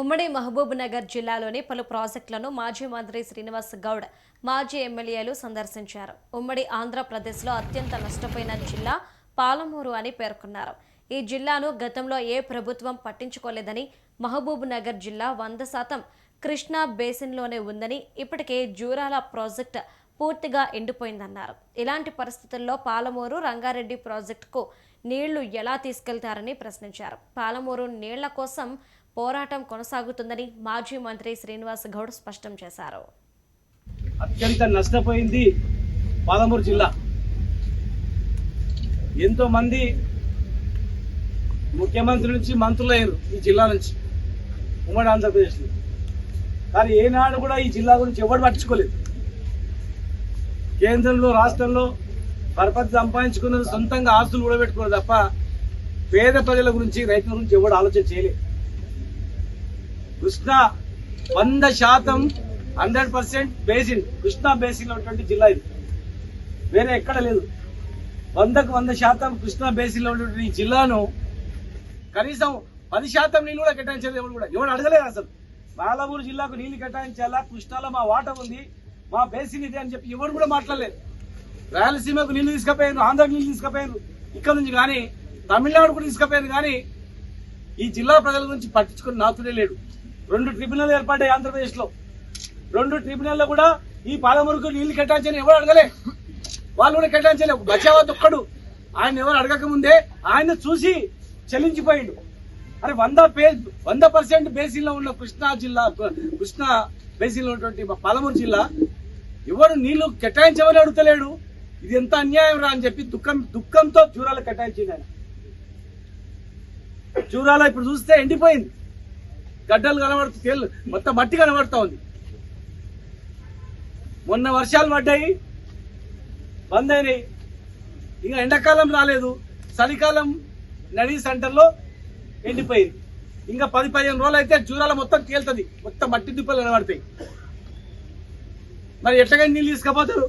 ఉమ్మడి మహబూబ్ నగర్ జిల్లాలోని పలు ప్రాజెక్టులను మాజీ మంత్రి శ్రీనివాస్ గౌడ్ మాజీ ఎమ్మెల్యేలు సందర్శించారు. ఉమ్మడి ఆంధ్రప్రదేశ్లో అత్యంత నష్టపోయిన జిల్లా పాలమూరు అని పేర్కొన్నారు. ఈ జిల్లాను గతంలో ఏ ప్రభుత్వం పట్టించుకోలేదని మహబూబ్ నగర్ జిల్లా వంద శాతం కృష్ణా బేసిన్లోనే ఉందని ఇప్పటికే జూరాల ప్రాజెక్ట్ పూర్తిగా ఎండిపోయిందన్నారు. ఇలాంటి పరిస్థితుల్లో పాలమూరు రంగారెడ్డి ప్రాజెక్టుకు నీళ్ళు ఎలా తీసుకెళ్తారని ప్రశ్నించారు. పాలమూరు నీళ్ళ కోసం పోరాటం కొనసాగుతుందని మాజీ మంత్రి శ్రీనివాస్ గౌడ్ స్పష్టం చేశారు. అత్యంత నష్టపోయింది పాలమూరు జిల్లా. ఎంతో మంది ముఖ్యమంత్రి నుంచి మంత్రులు అయ్యారు ఈ జిల్లా నుంచి ఉమ్మడి ఆంధ్రప్రదేశ్లో. కానీ ఏనాడు కూడా ఈ జిల్లా గురించి ఎవరు పట్టించుకోలేదు. కేంద్రంలో రాష్ట్రంలో పరపతి సంపాదించుకున్న సొంతంగా ఆస్తులు కూడా పెట్టుకున్నారు తప్ప పేద ప్రజల గురించి రైతుల గురించి ఎవడు ఆలోచన చేయలేదు. కృష్ణా వంద శాతం hundred percent basin. Krishna basin ఉన్నటువంటి జిల్లా ఇది. వేరే ఎక్కడ లేదు. వందకు వంద శాతం కృష్ణా బేసిన్లో ఉన్నటువంటి ఈ జిల్లాను కనీసం పది శాతం నీళ్ళు కూడా కేటాయించలేదు ఎవరు కూడా. ఎవరు అడగలేదు అసలు. బాలమూరు జిల్లాకు నీళ్ళు కేటాయించాలా? కృష్ణాలో మా వాట ఉంది. మా బేసిన్ ఇది అని చెప్పి ఎవరు కూడా మాట్లాడలేదు. రాయలసీమకు నీళ్ళు తీసుకుపోయారు ఆంధ్రాకు నీళ్ళు తీసుకుపోయారు ఇక్కడ నుంచి కానీ తమిళనాడు కూడా తీసుకుపోయారు కానీ ఈ జిల్లా ప్రజల గురించి పట్టించుకుని నాతుడే లేడు. రెండు ట్రిబ్యునల్ ఏర్పడ్డాయి ఆంధ్రప్రదేశ్లో రెండు ట్రిబ్యునల్లో కూడా ఈ పాలమురుకు నీళ్ళు కేటాయించని ఎవరు అడగలే. వాళ్ళు కూడా కేటాయించలే. బచావత్ ఒక్కడు ఆయన ఎవరు అడగక ముందే ఆయన చూసి చెల్లించిపోయిండు. అరే వంద పే వంద పర్సెంట్ బేసిన్లో ఉన్న కృష్ణా జిల్లా కృష్ణా బేసిన్లో ఉన్నటువంటి మా పాలమూరు జిల్లా ఎవరు నీళ్ళు కేటాయించమని అడుగుతలేడు. ఇది ఎంత అన్యాయం రా అని చెప్పి దుఃఖం దుఃఖంతో జూరాలు కేటాయించింది ఆయన. జూరాల ఇప్పుడు చూస్తే ఎండిపోయింది. గడ్డలు కనబడుతూ తేలు మొత్తం మట్టి కనబడుతూ ఉంది. మొన్న వర్షాలు పడ్డాయి బంద్ అయినాయి. ఇంకా ఎండాకాలం రాలేదు. చలికాలం నడి సెంటర్లో ఎండిపోయింది. ఇంకా పది పదిహేను రోజులు అయితే జూరాల మొత్తం తేలుతుంది. మొత్తం మట్టి దుప్పలు కనబడతాయి. మరి ఎట్లాగైనా నీళ్ళు తీసుకుపోతారు.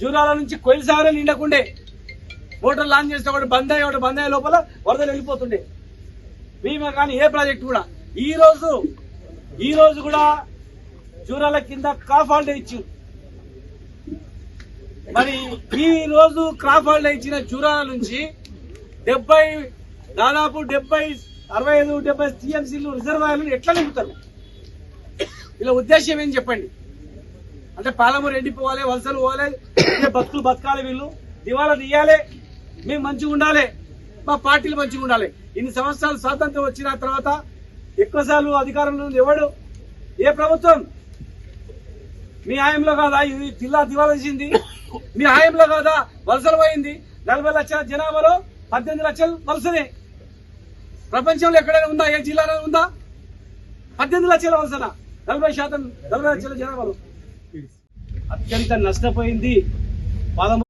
జూరాల నుంచి కొయిలసాగరం నిండకుండే. మోటార్ లాంచ్ చేసిన ఒకటి బంద్ అయ్యి ఒకటి బంద్ అయ్యే లోపల వరదలు వెళ్ళిపోతుండే. భీమా కానీ ఏ ప్రాజెక్ట్ కూడా. ఈ రోజు ఈ రోజు కూడా జూరాల కింద క్రాప్ హాలిడే ఇచ్చి మరి ఈ రోజు క్రాప్ హాలిడే ఇచ్చిన జూరాల నుంచి డెబ్బై దాదాపు డెబ్బై అరవై ఐదు డెబ్బై టీఎంసీలు రిజర్వాయర్లు ఎట్లా నింపుతారు? ఇలా ఉద్దేశం ఏం చెప్పండి? అంటే పాలమూరు ఎండిపోవాలి వలసలు పోవాలి ఇదే బతుకులు బతకాలి వీళ్ళు. దివాలా తీయాలి మేము మంచిగా ఉండాలి మా పార్టీలు మంచిగా ఉండాలి ఇన్ని సంవత్సరాలు స్వాతంత్రం వచ్చిన తర్వాత ఎక్కువసార్లు అధికారంలో ఎవడు? ఏ ప్రభుత్వం? మీ హాయంలో కాదా? ఇది జిల్లా దివాలా మీ హాయంలో కాదా? వలసలు పోయింది. నలభై లక్షల జనాభాలో పద్దెనిమిది లక్షలు వలసనే ప్రపంచంలో ఎక్కడైనా ఉందా? ఏ జిల్లాలో ఉందా? పద్దెనిమిది లక్షల వలసన? నలభై శాతం నలభై లక్షల జనాభాలో. అత్యంత నష్టపోయింది. పాలమూరు